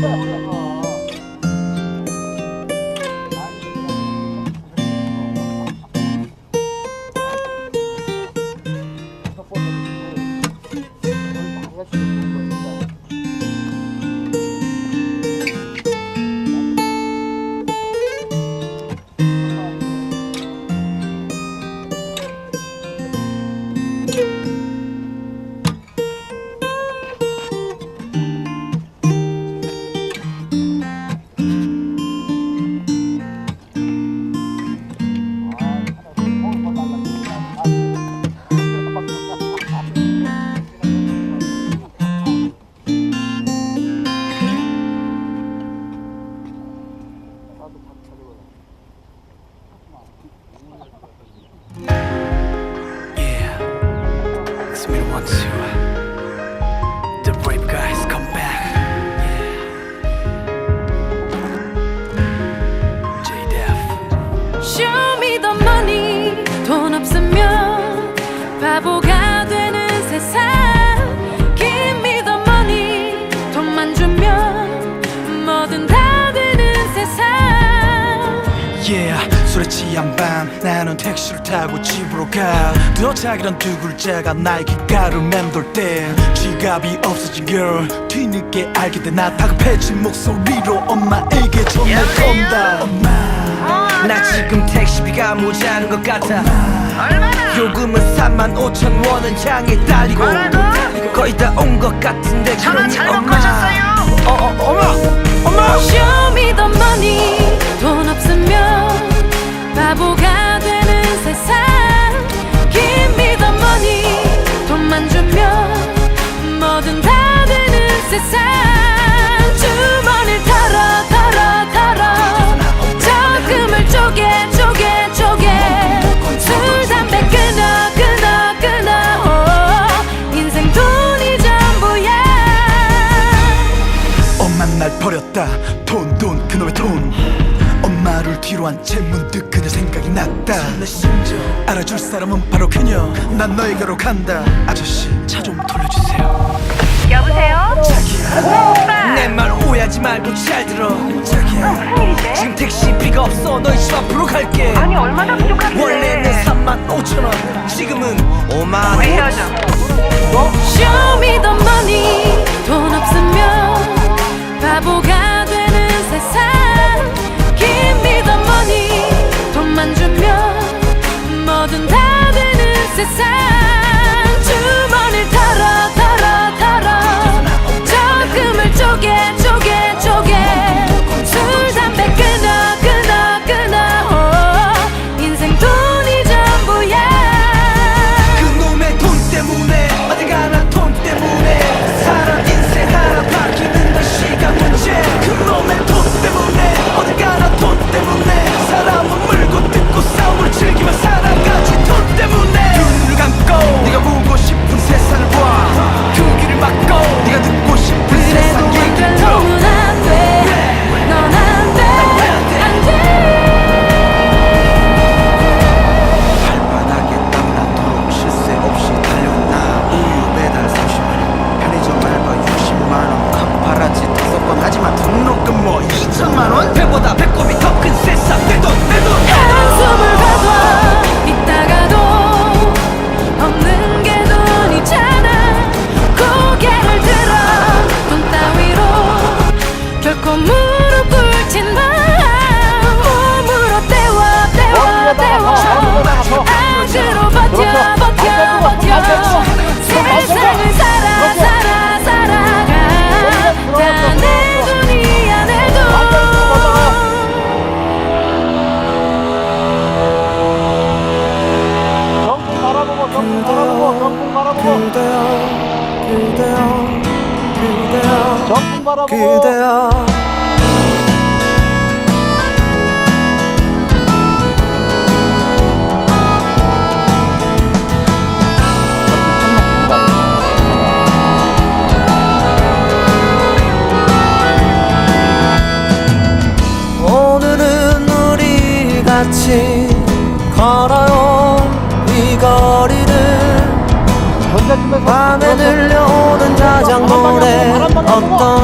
呵呵呵。It's me one two. The brave guys come back. Yeah. J Def. Show me the money 돈 없으면 바보가 되는 세상 Give me the money 돈만 주면 뭐든 다 되는 세상 Yeah, 술에 취한 밤 나는 택시를 타고 집으로 가. 도착이란 두 글자가 나의 귓가를 맴돌 때 지갑이 없어진 girl 뒤늦게 알게 돼나 다급해진 목소리로 엄마에게 전화 건다. 엄마 나 지금 택시비가 모자란 것 같아. 요금은 3만 5천 원을 향해 달리고 거의 다 온 것 같은데 그러니 엄마. 어, 어, 엄마 엄마 날 버렸다. 돈 돈 그놈의 돈. 엄마를 뒤로 한 채 문득 그녀 생각이 났다. 알아줄 사람은 바로 그녀. 난 너에게로 간다. 아저씨 차 좀 돌려주세요. 여보세요? 내말 오해하지 말고 잘 들어. 지금 택시비가 없어. 너희 집 앞으로 갈게. 아니 얼마나 부족한데. 원래는 3만 5천 원. 지금은 5만 왜 헤어져? Show 그대여. 오늘은 우리 같이 걸어요. 이 거리를 밤에 들려오는 자작 노래 어떤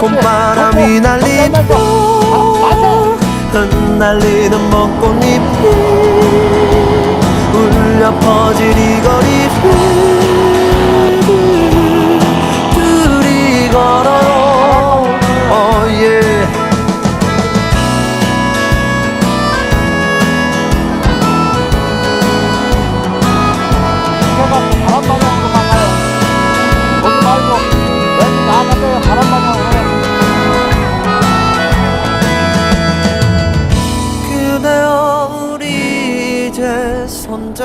봄바람이 날리며 흩날리는 벚꽃잎이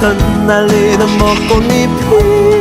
흩날리는 벚꽃잎이